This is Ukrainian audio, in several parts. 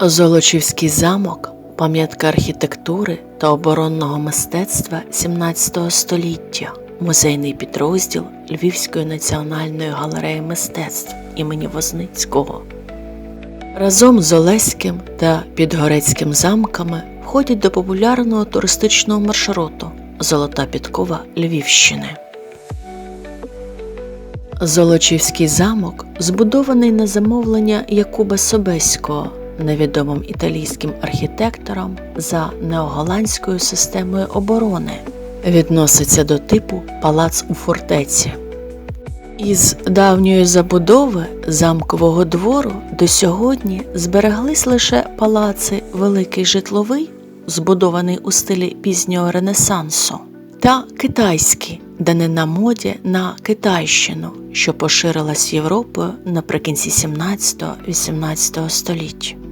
Золочівський замок пам'ятка архітектури та оборонного мистецтва 17 століття, музейний підрозділ Львівської національної галереї мистецтв імені Возницького. Разом з Олеським та Підгорецьким замками входять до популярного туристичного маршруту Золота підкова Львівщини. Золочівський замок збудований на замовлення Якуба Собеського, невідомим італійським архітектором за неоголандською системою оборони, відноситься до типу палац у фортеці. Із давньої забудови замкового двору до сьогодні збереглись лише палаци Великий Житловий, збудований у стилі пізнього Ренесансу, та китайський, де не на моді на Китайщину, що поширилась Європою наприкінці 17-18 століття.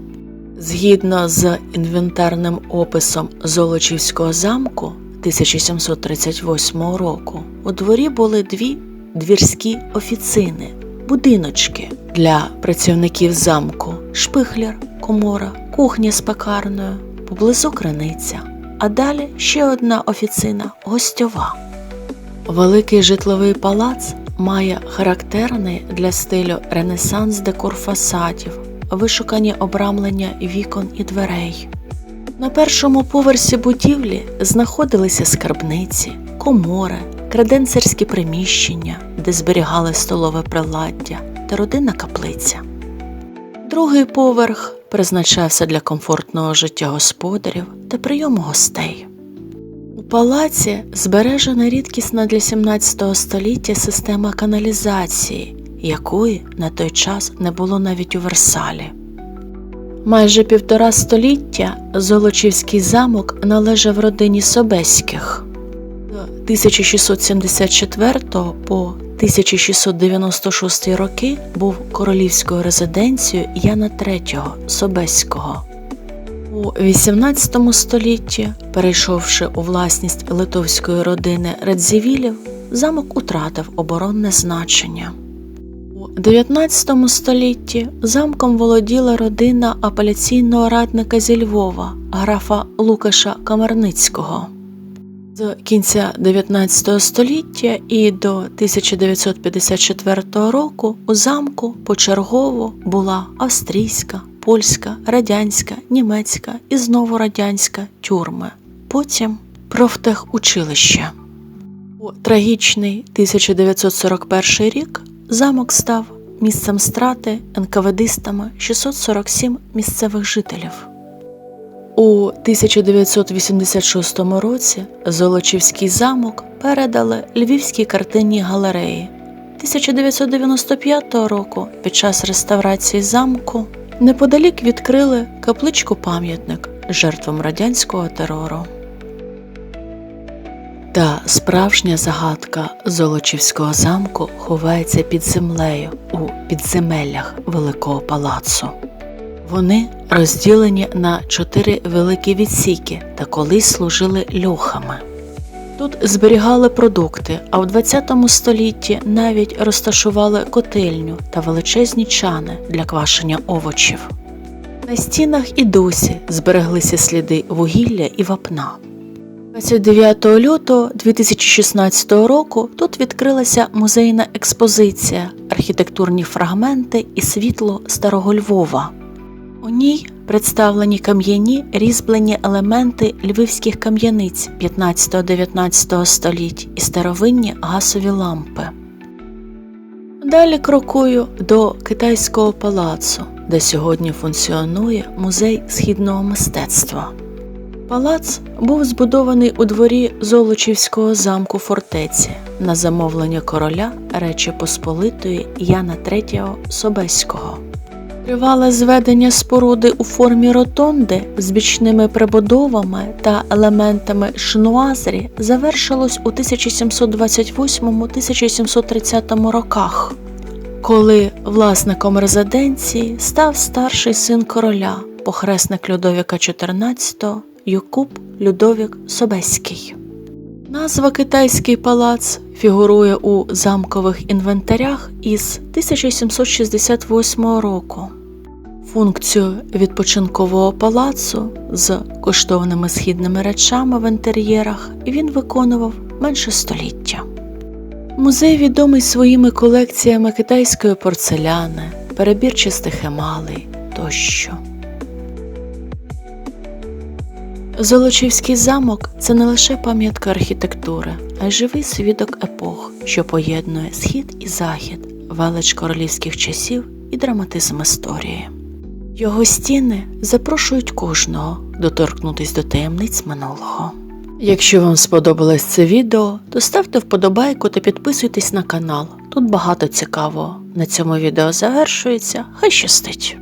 Згідно з інвентарним описом Золочівського замку 1738 року, у дворі були дві двірські офіцини, будиночки для працівників замку, шпихляр, комора, кухня з пекарною, поблизу криниця, а далі ще одна офіцина гостьова. Великий житловий палац має характерний для стилю ренесанс декор фасадів, вишукані обрамлення вікон і дверей. На першому поверсі будівлі знаходилися скарбниці, комори, креденцерські приміщення, де зберігали столове приладдя та родинна каплиця. Другий поверх призначався для комфортного життя господарів та прийому гостей. У палаці збережена рідкісна для 17 століття система каналізації, якої на той час не було навіть у Версалі. Майже півтора століття Золочівський замок належав родині Собеських. З 1674 по 1696 роки був королівською резиденцією Яна III Собеського. У XVIII столітті, перейшовши у власність литовської родини Радзівілів, замок утратив оборонне значення. 19 столітті замком володіла родина апеляційного радника зі Львова, графа Лукаша Камарницького. З кінця 19 століття і до 1954 року у замку почергово була австрійська, польська, радянська, німецька і знову радянська тюрми. Потім профтехучилище. У трагічний 1941 рік замок став місцем страти НКВДистами 647 місцевих жителів. У 1986 році Золочівський замок передали Львівській картинній галереї. 1995 року під час реставрації замку неподалік відкрили капличку-пам'ятник жертвам радянського терору. Та справжня загадка Золочівського замку ховається під землею у підземеллях Великого палацу. Вони розділені на чотири великі відсіки та колись служили льохами. Тут зберігали продукти, а в ХХ столітті навіть розташували котельню та величезні чани для квашення овочів. На стінах і досі збереглися сліди вугілля і вапна. 29 лютого 2016 року тут відкрилася музейна експозиція, архітектурні фрагменти і світло Старого Львова. У ній представлені кам'яні різьблені елементи львівських кам'яниць 15-19 століть і старовинні газові лампи. Далі крокую до китайського палацу, де сьогодні функціонує музей східного мистецтва. Палац був збудований у дворі Золочівського замку фортеці на замовлення короля Речі Посполитої Яна III Собеського. Тривале зведення споруди у формі ротонди з бічними прибудовами та елементами шнуазрі завершилось у 1728-1730 роках, коли власником резиденції став старший син короля, похресник Людовіка XIV Юкуб Людовік Собеський. Назва Китайський палац фігурує у замкових інвентарях із 1768 року. Функцію відпочинкового палацу з коштовними східними речами в інтер'єрах він виконував менше століття. Музей відомий своїми колекціями китайської порцеляни, перебірчастих емалей тощо. Золочівський замок це не лише пам'ятка архітектури, а й живий свідок епох, що поєднує схід і захід, велич королівських часів і драматизм історії. Його стіни запрошують кожного доторкнутись до таємниць минулого. Якщо вам сподобалось це відео, то ставте вподобайку та підписуйтесь на канал. Тут багато цікавого. На цьому відео завершується. Хай щастить!